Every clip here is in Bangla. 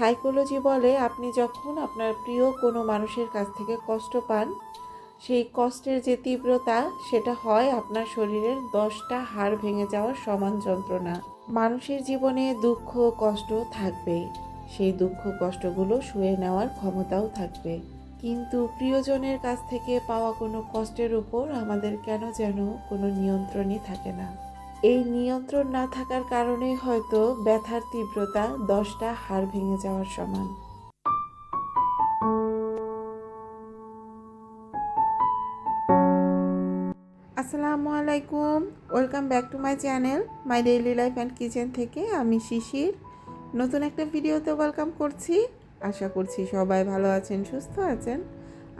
সাইকোলজি বলে আপনি যখন আপনার প্রিয় কোনো মানুষের কাছ থেকে কষ্ট পান, সেই কষ্টের যে তীব্রতা, সেটা হয় আপনার শরীরের দশটা হাড় ভেঙে যাওয়ার সমান যন্ত্রণা। মানুষের জীবনে দুঃখ, কষ্ট থাকবেই। সেই দুঃখ, কষ্টগুলো শুয়ে নেওয়ার ক্ষমতাও থাকবে। কিন্তু প্রিয়জনের কাছ থেকে পাওয়া কোনো কষ্টের উপর আমাদের কেন যেন কোনো নিয়ন্ত্রণই থাকে না। এই নিয়ন্ত্রণ না থাকার কারণেই হয়তো ব্যথার তীব্রতা দশটা হাড় ভেঙে যাওয়ার সমান। আসসালামু আলাইকুম, welcome back to my channel, my daily life and kitchen থেকে আমি শিশির। নতুন একটা ভিডিওতে ওয়েলকাম করছি। আশা করছি সবাই ভালো আছেন, সুস্থ আছেন।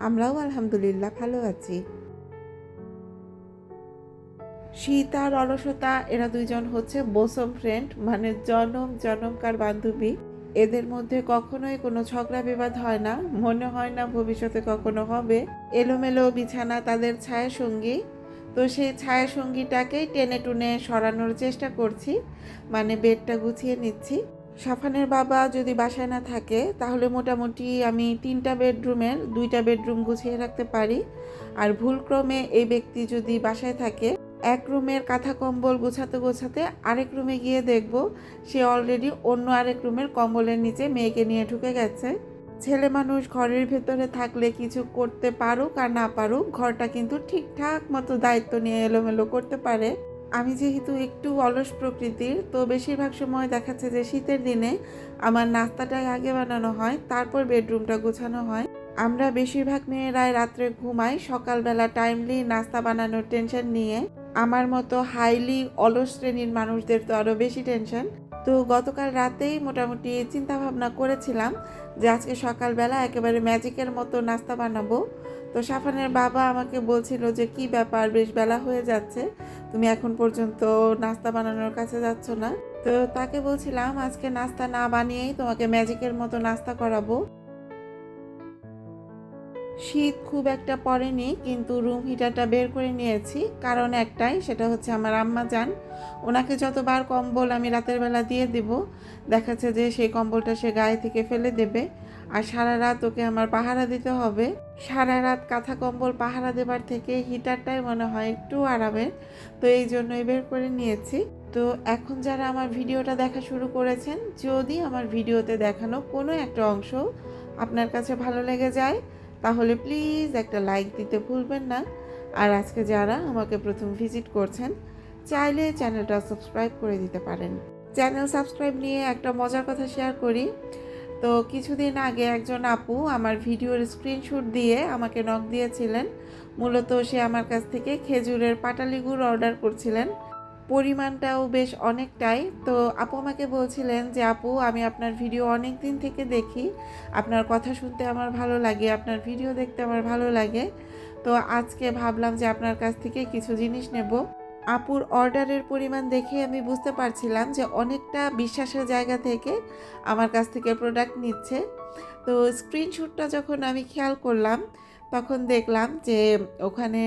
আমরাও আলহামদুলিল্লাহ ভালো আছি। শীত আর অলসতা এরা দুইজন হচ্ছে বোসম ফ্রেন্ড মানে জনম, জনমকার বান্ধবী। এদের মধ্যে কখনোই কোনো ঝগড়া বিবাদ হয় না, মনে হয় না ভবিষ্যতে কখনো হবে। এলোমেলো বিছানা তাদের ছায়া সঙ্গী তো সেই ছায়া সঙ্গীটাকেই টেনে টুনে সরানোর চেষ্টা করছি মানে বেডটা গুছিয়ে নিচ্ছি। সাফানের বাবা যদি বাসায় না থাকে, তাহলে মোটামুটি আমি তিনটা বেডরুমের দুইটা বেডরুম গুছিয়ে রাখতে পারি। আর ভুলক্রমে এই ব্যক্তি যদি বাসায় থাকে এক রুমের কাঁথা কম্বল গোছাতে গোছাতে আরেক রুমে গিয়ে দেখব সে অলরেডি অন্য আরেক রুমের কম্বলের নিচে মেয়েকে নিয়ে ঢুকে গেছে। ছেলে মানুষ ঘরের ভেতরে থাকলে কিছু করতে পারুক আর না পারুক, ঘরটা কিন্তু ঠিকঠাক মতো দায়িত্ব নিয়ে এলোমেলো করতে পারে। আমি যেহেতু একটু অলস প্রকৃতির, তো বেশিরভাগ সময় দেখাচ্ছে যে শীতের দিনে আমার নাস্তাটাই আগে বানানো হয়, তারপর বেডরুমটা গোছানো হয়। আমরা বেশিরভাগ মেয়েরাই রাত্রে ঘুমাই, সকালবেলা টাইমলি নাস্তা বানানোর টেনশন নিয়ে। আমার মতো হাইলি অলস শ্রেণির মানুষদের তো আরও বেশি টেনশন তো গতকাল রাতেই মোটামুটি চিন্তা ভাবনা করেছিলাম যে আজকে সকালবেলা একেবারে ম্যাজিকের মতো নাস্তা বানাবো। তো সাফানের বাবা আমাকে বলছিল যে, কি ব্যাপার, বেশ বেলা হয়ে যাচ্ছে। তুমি এখন পর্যন্ত নাস্তা বানানোর কাছে যাচ্ছ না। তো তাকে বলছিলাম, আজকে নাস্তা না বানিয়েই তোমাকে ম্যাজিকের মতো নাস্তা করাবো। শীত খুব একটা পড়েনি, কিন্তু রুম হিটারটা বের করে নিয়েছি। কারণ একটাই, সেটা হচ্ছে আমার আম্মা যান। ওনাকে যতবার কম্বল আমি রাতের বেলা দিয়ে দিব, দেখাচ্ছে যে সেই কম্বলটা সে গায়ে থেকে ফেলে দেবে। আর সারা রাত ওকে আমার পাহারা দিতে হবে। সারা রাত কাঁথা কম্বল পাহারা দেবার থেকে হিটারটাই মনে হয় একটু আরামের। তো এই জন্যই বের করে নিয়েছি। তো এখন যারা আমার ভিডিওটা দেখা শুরু করেছেন, যদি আমার ভিডিওতে দেখানো কোনো একটা অংশ আপনার কাছে ভালো লেগে যায় তাহলে প্লিজ একটা লাইক দিতে ভুলবেন না। আর আজকে যারা আমাকে প্রথম ভিজিট করছেন, চাইলে চ্যানেলটা সাবস্ক্রাইব করে দিতে পারেন। চ্যানেল সাবস্ক্রাইব নিয়ে একটা মজার কথা শেয়ার করি। তো কিছুদিন আগে একজন আপু আমার ভিডিওর স্ক্রিনশট দিয়ে আমাকে নক দিয়েছিলেন। মূলত সে আমার কাছ থেকে খেজুরের পাটালি গুড় অর্ডার করছিলেন। পরিমাণটাও বেশ অনেকটাই। তো আপু আমাকে বলছিলেন যে, আপু, আমি আপনার ভিডিও অনেক দিন থেকে দেখি। আপনার কথা শুনতে আমার ভালো লাগে, আপনার ভিডিও দেখতে আমার ভালো লাগে। তো আজকে ভাবলাম যে, আপনার কাছ থেকে কিছু জিনিস নেব। আপুর অর্ডারের পরিমাণ দেখে আমি বুঝতে পারছিলাম যে, অনেকটা বিশ্বাসের জায়গা থেকে আমার কাছ থেকে প্রোডাক্ট নিচ্ছে। তো স্ক্রিনশটটা যখন আমি খেয়াল করলাম, তখন দেখলাম যে, ওখানে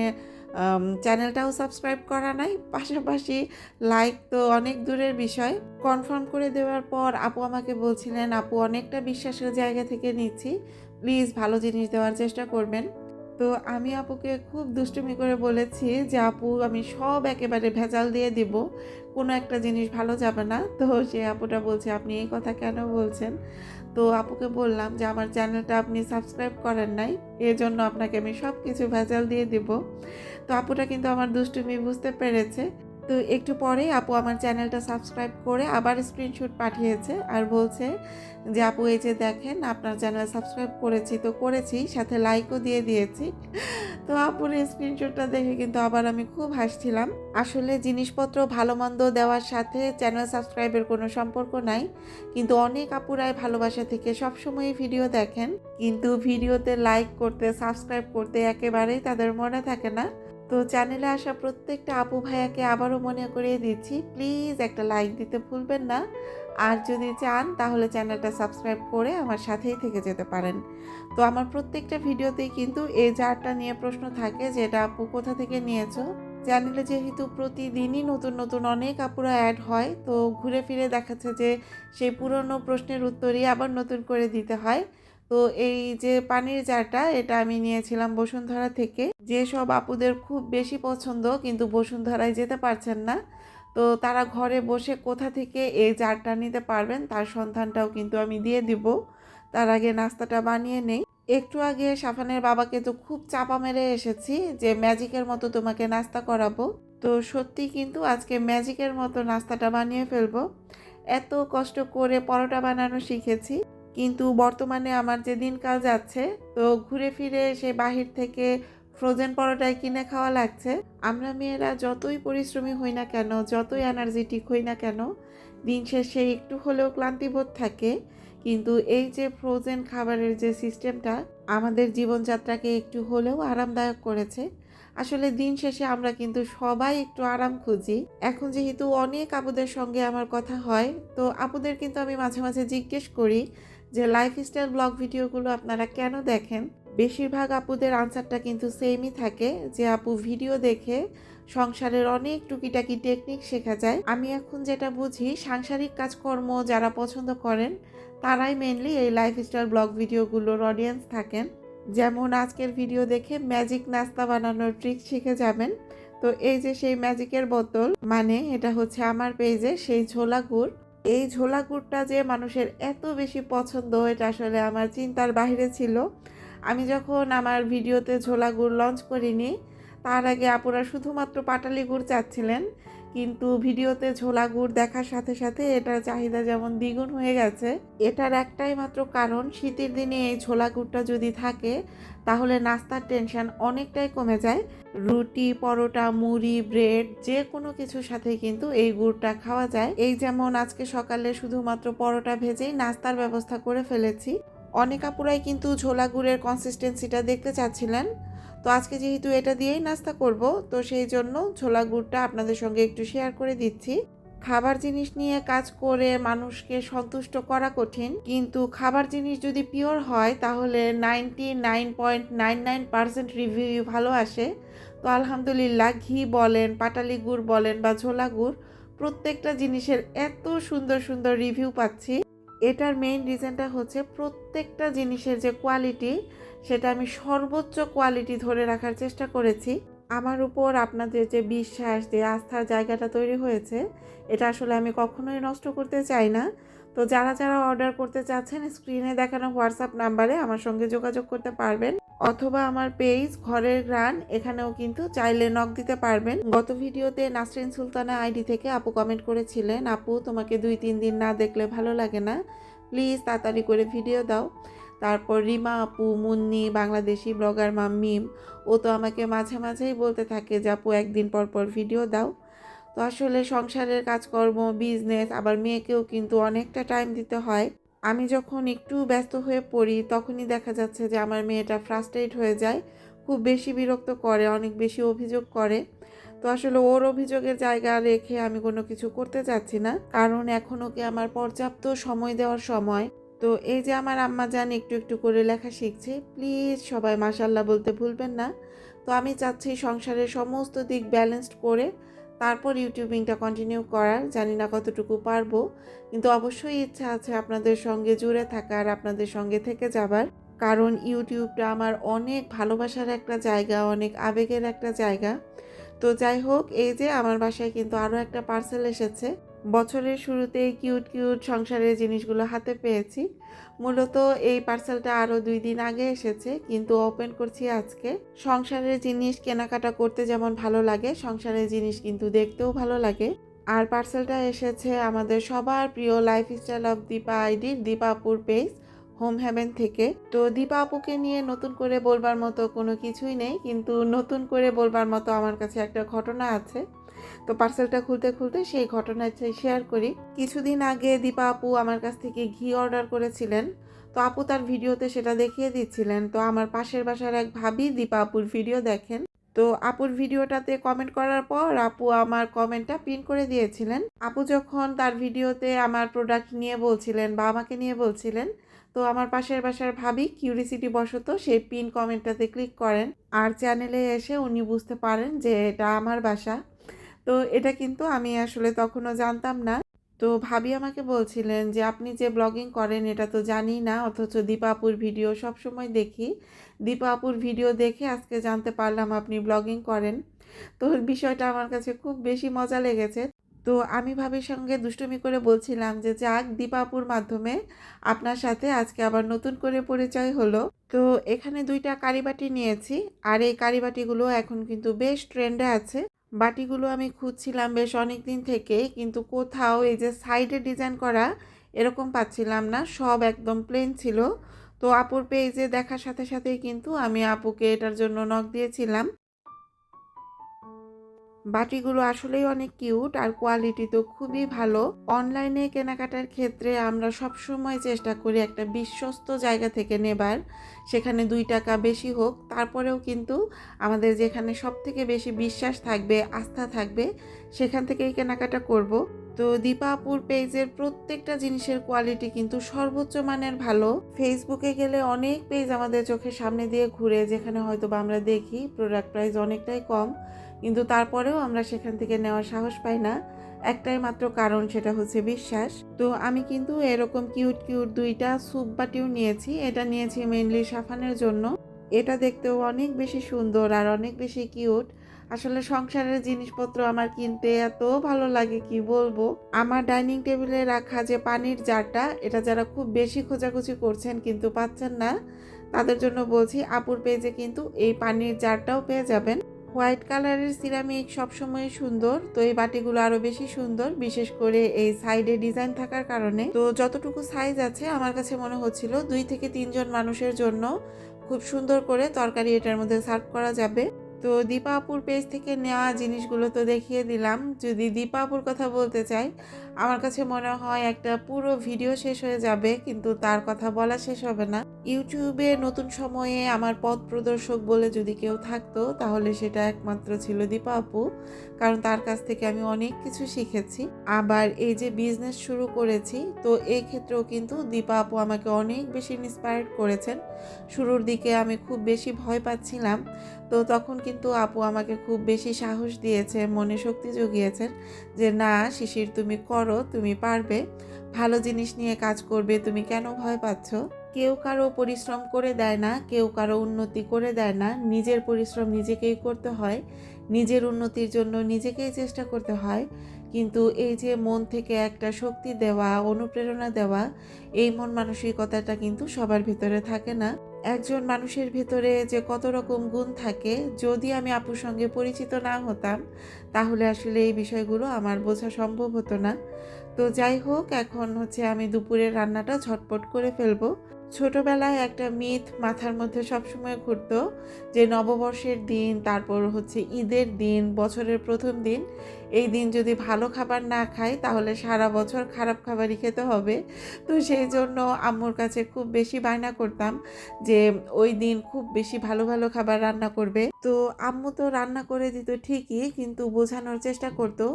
চ্যানেলটাও সাবস্ক্রাইব করা নাই। পাশাপাশি লাইক তো অনেক দূরের বিষয়। কনফার্ম করে দেওয়ার পর আপু আমাকে বলছিলেন, আপু, অনেকটা বিশ্বাসের জায়গা থেকে নিচ্ছি। প্লিজ ভালো জিনিস দেওয়ার চেষ্টা করবেন। তো আমি আপুকে খুব দুষ্টুমি করে বলেছি যে, আপু, আমি সব একেবারে ভেজাল দিয়ে দিব। কোনো একটা জিনিস ভালো যাবে না। তো সে আপুটা বলছে, আপনি এই কথা কেন বলছেন? তো আপুকে বললাম যে আমার চ্যানেলটা আপনি সাবস্ক্রাইব করেন নাই, এজন্য জন্য আপনাকে আমি সব কিছু ভেজাল দিয়ে দিব। তো আপুটা কিন্তু আমার দুষ্টুমি বুঝতে পেরেছে। তো একটু পরেই আপু আমার চ্যানেলটা সাবস্ক্রাইব করে আবার স্ক্রিনশট পাঠিয়েছে আর বলছে যে, আপু, এই যে দেখেন আপনার চ্যানেল সাবস্ক্রাইব করেছি, তো করেছি, সাথে লাইকও দিয়ে দিয়েছি। তো আপুর স্ক্রিনশটটা দেখে কিন্তু আবার আমি খুব হাসছিলাম। আসলে জিনিসপত্র ভালো মন্দ দেওয়ার সাথে চ্যানেল সাবস্ক্রাইবের কোনো সম্পর্ক নাই, কিন্তু অনেক আপুরাই ভালোবাসা থেকে সবসময় ভিডিও দেখেন। কিন্তু ভিডিওতে লাইক করতে সাবস্ক্রাইব করতে একেবারেই তাদের মনে থাকে না। তো চ্যানেলে আসা প্রত্যেকটা আপু ভাইয়াকে আবারও মনে করিয়ে দিচ্ছি প্লিজ একটা লাইক দিতে ভুলবেন না। আর যদি চান, তাহলে চ্যানেলটা সাবস্ক্রাইব করে আমার সাথেই থেকে যেতে পারেন। তো আমার প্রত্যেকটা ভিডিওতেই কিন্তু এই জারটা নিয়ে প্রশ্ন থাকে যে এটা আপু কোথা থেকে নিয়েছো? চ্যানেলে যেহেতু প্রতিদিনই নতুন নতুন অনেক আপুরা অ্যাড হয়, তো ঘুরে ফিরে দেখাচ্ছে যে সেই পুরনো প্রশ্নের উত্তরই আবার নতুন করে দিতে হয়। তো এই যে পানির জারটা, এটা আমি নিয়েছিলাম বসুন্ধরা থেকে। যে সব আপুদের খুব বেশি পছন্দ, কিন্তু বসুন্ধরায় যেতে পারছেন না, তো তারা ঘরে বসে কোথা থেকে এই জারটা নিতে পারবেন, তার সন্ধানটাও কিন্তু আমি দিয়ে দিব। তার আগে নাস্তাটা বানিয়ে নেই। একটু আগে সাফানের বাবাকে তো খুব চাপা মেরে এসেছি যে, ম্যাজিকের মতো তোমাকে নাস্তা করাবো। তো সত্যি কিন্তু আজকে ম্যাজিকের মতো নাস্তাটা বানিয়ে ফেলব। এত কষ্ট করে পরোটা বানানো শিখেছি। কিন্তু বর্তমানে আমার যে দিনকাল যাচ্ছে, তো ঘুরে ফিরে সে বাহির থেকে ফ্রোজেন পরোটায় কিনে খাওয়া লাগছে। আমরা মেয়েরা যতই পরিশ্রমী হই না কেন, যতই এনার্জেটিক হই না কেন, দিন শেষে একটু হলেও ক্লান্তিবোধ থাকে। কিন্তু এই যে ফ্রোজেন খাবারের যে সিস্টেমটা আমাদের জীবনযাত্রাকে একটু হলেও আরামদায়ক করেছে। আসলে দিন শেষে আমরা কিন্তু সবাই একটু আরাম খুঁজি। এখন যেহেতু অনেক আপুদের সঙ্গে আমার কথা হয়, তো আপুদের কিন্তু আমি মাঝে মাঝে জিজ্ঞেস করি যে লাইফস্টাইল ব্লগ ভিডিওগুলো আপনারা কেন দেখেন? বেশিরভাগ আপুদের আনসারটা কিন্তু সেমই থাকে। যে আপু ভিডিও দেখে সংসারের অনেক টুকিটাকি টেকনিক শেখা যায়। আমি এখন যেটা বুঝি, সাংসারিক কাজকর্ম যারা পছন্দ করেন, তারাই মেনলি এই লাইফস্টাইল ব্লগ ভিডিওগুলোর অডিয়েন্স থাকেন। যেমন আজকের ভিডিও দেখে ম্যাজিক নাস্তা বানানোর ট্রিক শিখে যাবেন। তো এই যে সেই ম্যাজিকের বোতল মানে এটা হচ্ছে আমার পেজে সেই ঝোলা গুড়। এই ঝোলা গুড়টা যে মানুষের এত বেশি পছন্দ, এটা আসলে আমার চিন্তার বাইরে ছিল। আমি যখন আমার ভিডিওতে ঝোলা গুড় লঞ্চ করিনি, তার আগে আপুরা শুধুমাত্র পাটালি গুড় চাচ্ছিলেন। কিন্তু ভিডিওতে ঝোলা গুড় দেখার সাথে সাথে এটার চাহিদা যেমন দ্বিগুণ হয়ে গেছে, এটার একটাই মাত্র কারণ শীতের দিনে এই ঝোলা গুড়টা যদি থাকে, তাহলে নাস্তার টেনশন অনেকটাই কমে যায়। রুটি, পরোটা, মুড়ি, ব্রেড যে কোনো কিছুর সাথে কিন্তু এই গুড়টা খাওয়া যায়। এই যেমন আজকে সকালে শুধুমাত্র পরোটা ভেজেই নাস্তার ব্যবস্থা করে ফেলেছি। অনেক আপুরাই কিন্তু ঝোলা গুড়ের কনসিস্টেন্সিটা দেখতে চাচ্ছিলেন। তো আজকে যেহেতু এটা দিয়েই নাস্তা করব, তো সেই জন্য ছোলা গুড়টা আপনাদের সঙ্গে একটু শেয়ার করে দিচ্ছি। খাবার জিনিস নিয়ে কাজ করে মানুষকে সন্তুষ্ট করা কঠিন, কিন্তু খাবার জিনিস যদি পিওর হয়, তাহলে ninety nine point nine nine percent review ভালো আসে। তো আলহামদুলিল্লাহ, ঘি বলেন, পাটালি গুড় বলেন বা ছোলা গুড়, প্রত্যেকটা জিনিসের এত সুন্দর সুন্দর রিভিউ পাচ্ছি। এটার মেইন রিজনটা হচ্ছে প্রত্যেকটা জিনিসের যে কোয়ালিটি সেটা আমি সর্বোচ্চ কোয়ালিটি ধরে রাখার চেষ্টা করেছি। আমার উপর আপনাদের যে বিশ্বাস, যে আস্থার জায়গাটা তৈরি হয়েছে, এটা আসলে আমি কখনোই নষ্ট করতে চাই না। তো যারা যারা অর্ডার করতে চাচ্ছেন স্ক্রিনে দেখানো হোয়াটসঅ্যাপ নাম্বারে আমার সঙ্গে যোগাযোগ করতে পারবেন। অথবা আমার পেজ ঘরের গ্রান, এখানেও কিন্তু চাইলে নক দিতে পারবেন। গত ভিডিওতে নাসরিন সুলতানা আইডি থেকে আপু কমেন্ট করেছিলেন, আপু, তোমাকে দুই, তিন দিন না দেখলে ভালো লাগে না। প্লিজ তাড়াতাড়ি করে ভিডিও দাও। তারপর রিমা আপু, মুন্নি, বাংলাদেশি ব্লগার মাম্মিম ও তো আমাকে মাঝে মাঝেই বলতে থাকে যে আপু একদিন পর পর ভিডিও দাও। তো আসলে সংসারের কাজকর্ম বিজনেস আবার মেয়েকেও কিন্তু অনেকটা টাইম দিতে হয়। আমি যখন একটু ব্যস্ত হয়ে পড়ি, তখনই দেখা যাচ্ছে যে আমার মেয়েটা ফ্রাস্ট্রেট হয়ে যায়, খুব বেশি বিরক্ত করে, অনেক বেশি অভিযোগ করে। তো আসলে ওর অভিযোগের জায়গা রেখে আমি কোনো কিছু করতে চাচ্ছি না, কারণ এখন ওকে আমার পর্যাপ্ত সময় দেওয়ার সময় তো এই যে আমার আম্মা যান একটু একটু করে লেখা শিখছে, প্লিজ সবাই মাসাল্লাহ বলতে ভুলবেন না। তো আমি চাচ্ছি সংসারের সমস্ত দিক ব্যালেন্সড করে তারপর ইউটিউবিংটা কন্টিনিউ করার, জানি না কতটুকু পারব। কিন্তু অবশ্যই ইচ্ছা আছে আপনাদের সঙ্গে জুড়ে থাকার, আপনাদের সঙ্গে থেকে যাবার। কারণ ইউটিউবটা আমার অনেক ভালোবাসার একটা জায়গা, অনেক আবেগের একটা জায়গা। তো যাই হোক, এই যে আমার বাসায় কিন্তু আরও একটা পার্সেল এসেছে। বছরের শুরুতেই কিউট কিউট সংসারের জিনিসগুলো হাতে পেয়েছি। মূলত এই পার্সেলটা আরও দুই দিন আগে এসেছে, কিন্তু ওপেন করছি আজকে। সংসারের জিনিস কেনাকাটা করতে যেমন ভালো লাগে, সংসারের জিনিস কিন্তু দেখতেও ভালো লাগে। আর পার্সেলটা এসেছে আমাদের সবার প্রিয় লাইফস্টাইল অফ দীপা আইডির দীপাপুর পেজ হোম হ্যাভেন থেকে। তো দীপা আপুকে নিয়ে নতুন করে বলবার মতো কোনো কিছুই নেই, কিন্তু নতুন করে বলবার মতো আমার কাছে একটা ঘটনা আছে। তো পার্সেলটা খুলতে খুলতে সেই ঘটনাটা শেয়ার করি। কিছুদিন আগে দীপা আপু আমার কাছ থেকে ঘি অর্ডার করেছিলেন। তো আপু তার ভিডিওতে সেটা দেখিয়ে দিচ্ছিলেন। তো আমার পাশের বাসার এক ভাবি দীপা আপুর ভিডিও দেখেন। তো আপুর ভিডিওটাতে কমেন্ট করার পর আপু আমার কমেন্টটা পিন করে দিয়েছিলেন। আপু যখন তার ভিডিওতে আমার প্রোডাক্ট নিয়ে বলছিলেন বা আমাকে নিয়ে বলছিলেন, তো আমার পাশের বাসার ভাবি কিউরিসিটি বশত সেই পিন কমেন্টটাতে ক্লিক করেন। আর চ্যানেলে এসে উনি বুঝতে পারেন যে এটা আমার বাসা। তো এটা কিন্তু আমি আসলে তখনও জানতাম না। তো ভাবি আমাকে বলছিলেন যে, আপনি যে ব্লগিং করেন, এটা তো জানি না, অথচ দীপাপুর ভিডিও সব সময় দেখি দীপাপুর ভিডিও দেখে আজকে জানতে পারলাম আপনি ব্লগিং করেন। তো বিষয়টা আমার কাছে খুব বেশি মজা লেগেছে। তো আমি ভাবির সঙ্গে দুষ্টুমি করে বলছিলাম যে, যাক দীপাপুর মাধ্যমে আপনার সাথে আজকে আবার নতুন করে পরিচয় হলো। তো এখানে দুইটা কারিবাটি নিয়েছি, আর এই কারিবাটিগুলো এখন কিন্তু বেশ ট্রেন্ডে আছে। বাটিগুলো আমি খুঁজছিলাম বেশ অনেক দিন থেকে, কিন্তু কোথাও এই যে সাইডে ডিজাইন করা এরকম পাচ্ছিলাম না, সব একদম প্লেন ছিল। তো আপুর পেজে দেখার সাথে সাথেই কিন্তু আমি আপুকে এটার জন্য নখ দিয়েছিলাম। বাটিগুলো আসলেই অনেক কিউট আর কোয়ালিটি তো খুবই ভালো। অনলাইনে কেনাকাটার ক্ষেত্রে আমরা সব সময় চেষ্টা করি একটা বিশ্বস্ত জায়গা থেকে নেবার। সেখানে দুই টাকা বেশি হোক, তারপরেও কিন্তু আমাদের যেখানে সব থেকে বেশি বিশ্বাস থাকবে, আস্থা থাকবে, সেখান থেকেই কেনাকাটা করব। তো দীপাপুর পেজের প্রত্যেকটা জিনিসের কোয়ালিটি কিন্তু সর্বোচ্চ মানের ভালো। ফেসবুকে গেলে অনেক পেজ আমাদের চোখের সামনে দিয়ে ঘুরে, যেখানে হয়তো বা আমরা দেখি প্রোডাক্ট প্রাইস অনেকটাই কম, কিন্তু তারপরেও আমরা সেখান থেকে নেওয়ার সাহস পাই না। একটাই মাত্র কারণ সেটা হচ্ছে বিশ্বাস। তো আমি কিন্তু এরকম কিউট কিউট দুইটা স্যুপ বাটিও নিয়েছি। এটা নিয়েছি মেনলি সাফানের জন্য। এটা দেখতেও অনেক বেশি সুন্দর আর অনেক বেশি কিউট আসলে সংসারের জিনিসপত্র আমার কিনতে এত ভালো লাগে, কি বলব? আমার ডাইনিং টেবিলে রাখা যে পানির জারটা, এটা যারা খুব বেশি খোঁজাখুঁজি করছেন কিন্তু পাচ্ছেন না, তাদের জন্য বলছি আপুর পেজে কিন্তু এই পানির জারটাও পেয়ে যাবেন। হোয়াইট কালারের সিরামিক সবসময় সুন্দর, তো এই বাটিগুলো আরও বেশি সুন্দর, বিশেষ করে এই সাইডে ডিজাইন থাকার কারণে। তো যতটুকু সাইজ আছে, আমার কাছে মনে হচ্ছিল দুই থেকে তিনজন মানুষের জন্য খুব সুন্দর করে তরকারি এটার মধ্যে সার্ভ করা যাবে। তো দীপাপুর পেজ থেকে নেওয়া জিনিসগুলো তো দেখিয়ে দিলাম। যদি দীপাপুর কথা বলতে চাই আমার কাছে মনে হয় একটা পুরো ভিডিও শেষ হয়ে যাবে, কিন্তু তার কথা বলা শেষ হবে না। ইউটিউবে নতুন সময়ে আমার পথ প্রদর্শক বলে যদি কেউ থাকতো, তাহলে সেটা একমাত্র ছিল দীপা আপু, কারণ তার কাছ থেকে আমি অনেক কিছু শিখেছি। আবার এই যে বিজনেস শুরু করেছি, তো এই ক্ষেত্রেও কিন্তু দীপা আপু আমাকে অনেক বেশি ইন্সপায়ার্ড করেছেন। শুরুর দিকে আমি খুব বেশি ভয় পাচ্ছিলাম, তো তখন কিন্তু আপু আমাকে খুব বেশি সাহস দিয়েছে, মনে শক্তি জুগিয়েছেন যে, না, শিশির, তুমি করো। তুমি পারবে। ভালো জিনিস নিয়ে কাজ করবে, তুমি কেন ভয় পাচ্ছ? কেউ কারও পরিশ্রম করে দেয় না, কেউ কারও উন্নতি করে দেয় না। নিজের পরিশ্রম নিজেকেই করতে হয়, নিজের উন্নতির জন্য নিজেকেই চেষ্টা করতে হয়। কিন্তু এই যে মন থেকে একটা শক্তি দেওয়া, অনুপ্রেরণা দেওয়া, এই মন মানসিকতাটা কিন্তু সবার ভিতরে থাকে না। একজন মানুষের ভেতরে যে কত রকম গুণ থাকে, যদি আমি আপুর সঙ্গে পরিচিত না হতাম, তাহলে আসলে এই বিষয়গুলো আমার বোঝা সম্ভব হতো না। তো যাই হোক, এখন হচ্ছে আমি দুপুরের রান্নাটা ঝটপট করে ফেলব। ছোটবেলায় একটা মিথ মাথার মধ্যে সবসময় ঘুরতো যে নববর্ষের দিন, তারপর হচ্ছে ঈদের দিন, বছরের প্রথম দিন, এই দিন যদি ভালো খাবার না খাই, তাহলে সারা বছর খারাপ খাবারই খেতে হবে। তো সেই জন্য আম্মুর কাছে খুব বেশি বায়না করতাম যে ওই দিন খুব বেশি ভালো ভালো খাবার রান্না করবে। তো আম্মু তো রান্না করে দিত ঠিকই, কিন্তু বোঝানোর চেষ্টা করতো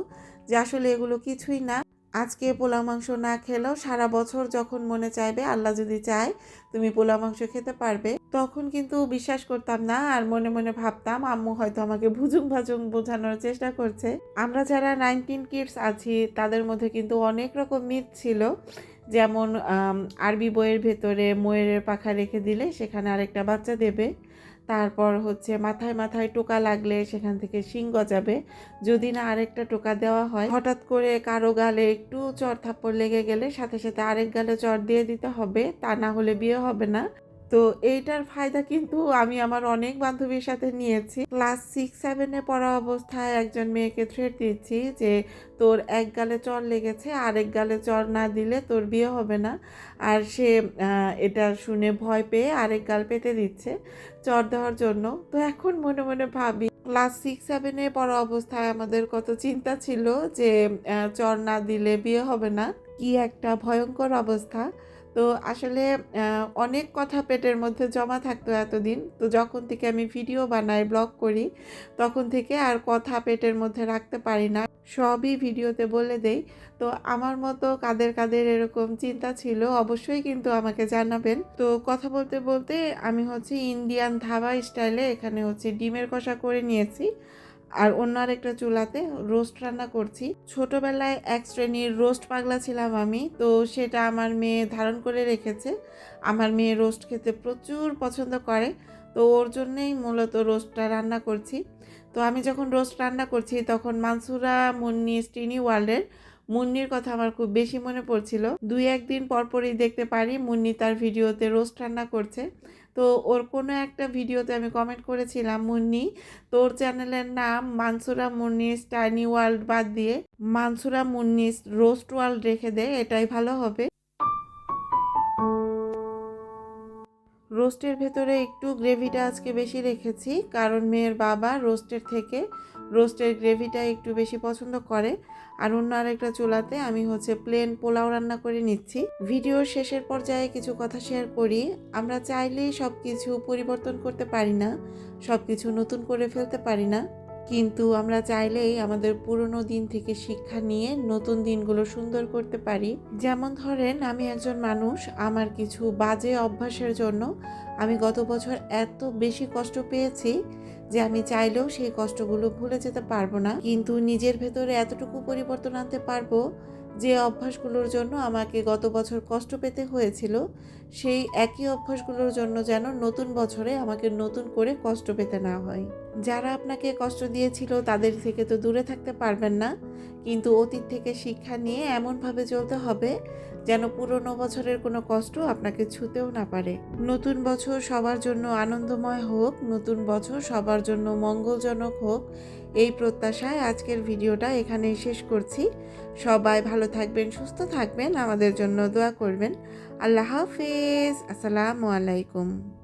যে আসলে এগুলো কিছুই না। আজকে পোলা মাংস না খেলেও সারা বছর যখন মনে চাইবে, আল্লাহ যদি চায়, তুমি পোলা মাংস খেতে পারবে। তখন কিন্তু বিশ্বাস করতাম না আর মনে মনে ভাবতাম, আম্মু হয়তো আমাকে ভুজুং ভাজুং বোঝানোর চেষ্টা করছে। আমরা যারা নাইনটিন কিডস আছি, তাদের মধ্যে কিন্তু অনেক রকম মিথ ছিল। যেমন আরবি বইয়ের ভেতরে ময়ূরের পাখা রেখে দিলে সেখানে আরেকটা বাচ্চা দেবে। তারপর হচ্ছে মাথায় মাথায় টোকা লাগলে সেখান থেকে শিং গজাবে। যদি না আরেকটা টোকা দেওয়া হয়, হঠাৎ করে কারও গালে একটু চর থাপ্পড় লেগে গেলে সাথে সাথে আরেক গালে চর দিয়ে দিতে হবে। তা না হলে বিয়ে হবে না। তো এইটার ফায়দা কিন্তু আমি আমার অনেক বান্ধবীর সাথে নিয়েছি। ক্লাস সিক্স সেভেনে পড়া অবস্থায় একজন মেয়েকে থ্রেট দিচ্ছি যে, তোর এক গালে চর লেগেছে, আরেক গালে চর না দিলে তোর বিয়ে হবে না। আর সে এটা শুনে ভয় পেয়ে আরেক গাল পেতে দিচ্ছে চর দেওয়ার জন্য। তো এখন মনে মনে ভাবি, ক্লাস সিক্স সেভেনে পড়া অবস্থায় আমাদের কত চিন্তা ছিল যে চর না দিলে বিয়ে হবে না। কি একটা ভয়ঙ্কর অবস্থা। তো আসলে অনেক কথা পেটের মধ্যে জমা থাকতো এতদিন। তো যখন থেকে আমি ভিডিও বানাই, ব্লগ করি, তখন থেকে আর কথা পেটের মধ্যে রাখতে পারি না। সবই ভিডিওতে বলে দেই। তো আমার মতো কাদের কাদের এরকম চিন্তা ছিল, অবশ্যই কিন্তু আমাকে জানাবেন। তো কথা বলতে বলতে আমি হচ্ছে ইন্ডিয়ান ধাবা স্টাইলে এখানে হচ্ছে ডিমের কষা করে নিয়েছি। আর অন্য আরেকটা চুলাতে রোস্ট রান্না করছি। ছোটবেলায় এক শ্রেণির রোস্ট পাগলা ছিলাম আমি, তো সেটা আমার মেয়ে ধারণ করে রেখেছে। আমার মেয়ে রোস্ট খেতে প্রচুর পছন্দ করে, তো ওর জন্যেই মূলত রোস্টটা রান্না করছি। তো আমি যখন রোস্ট রান্না করছি তখন মানসুরা মুন্নি স্টিনি ওয়ার্ল্ডের মুন্নির কথা আমার খুব বেশি মনে পড়ছিল। দুই একদিন পরপরই দেখতে পারি মুন্নি তার ভিডিওতে রোস্ট রান্না করছে। তো ওর কোনো একটা ভিডিওতে আমি কমেন্ট করেছিলাম, মুন্নি, তোর চ্যানেলের নাম মানসুরা মুন্নিস টাইনি ওয়ার্ল্ড বাদ দিয়ে মানসুরা মুন্নিস রোস্ট ওয়ার্ল্ড রেখে দে, এটাই ভালো হবে। রোস্টের ভেতরে একটু গ্রেভিটা আজকে বেশি রেখেছি, কারণ মেয়ের বাবা রোস্টের থেকে রোস্টের গ্রেভিটা একটু বেশি পছন্দ করে। আর অন্য আরেকটা চুলাতে আমি হচ্ছে প্লেন পোলাও রান্না করে নিচ্ছি। ভিডিওর শেষের পর্যায়ে কিছু কথা শেয়ার করি। আমরা চাইলেই সব কিছু পরিবর্তন করতে পারি না সব কিছু নতুন করে ফেলতে পারি না। কিন্তু আমরা চাইলেই আমাদের পুরনো দিন থেকে শিক্ষা নিয়ে নতুন দিনগুলো সুন্দর করতে পারি। যেমন ধরেন, আমি একজন মানুষ, আমার কিছু বাজে অভ্যাসের জন্য আমি গত বছর এত বেশি কষ্ট পেয়েছি যে আমি চাইলেও সেই কষ্টগুলো ভুলে যেতে পারব না। কিন্তু নিজের ভেতরে এতটুকু পরিবর্তন আনতে পারব যে অভ্যাসগুলোর জন্য আমাকে গত বছর কষ্ট পেতে হয়েছিল, সেই একই অভ্যাসগুলোর জন্য যেন নতুন বছরে আমাকে নতুন করে কষ্ট পেতে না হয়। যারা আপনাকে কষ্ট দিয়েছিল তাদের থেকে তো দূরে থাকতে পারবেন না, কিন্তু অতীত থেকে শিক্ষা নিয়ে এমনভাবে চলতে হবে যেন পুরনো বছরের কোনো কষ্ট আপনাকে ছুতেও না পারে। নতুন বছর সবার জন্য আনন্দময় হোক, নতুন বছর সবার জন্য মঙ্গলজনক হোক, এই প্রত্যাশায় আজকের ভিডিওটা এখানেই শেষ করছি। সবাই ভালো থাকবেন, সুস্থ থাকবেন, আমাদের জন্য দোয়া করবেন। আল্লাহ হাফিজ, আসসালামু আলাইকুম।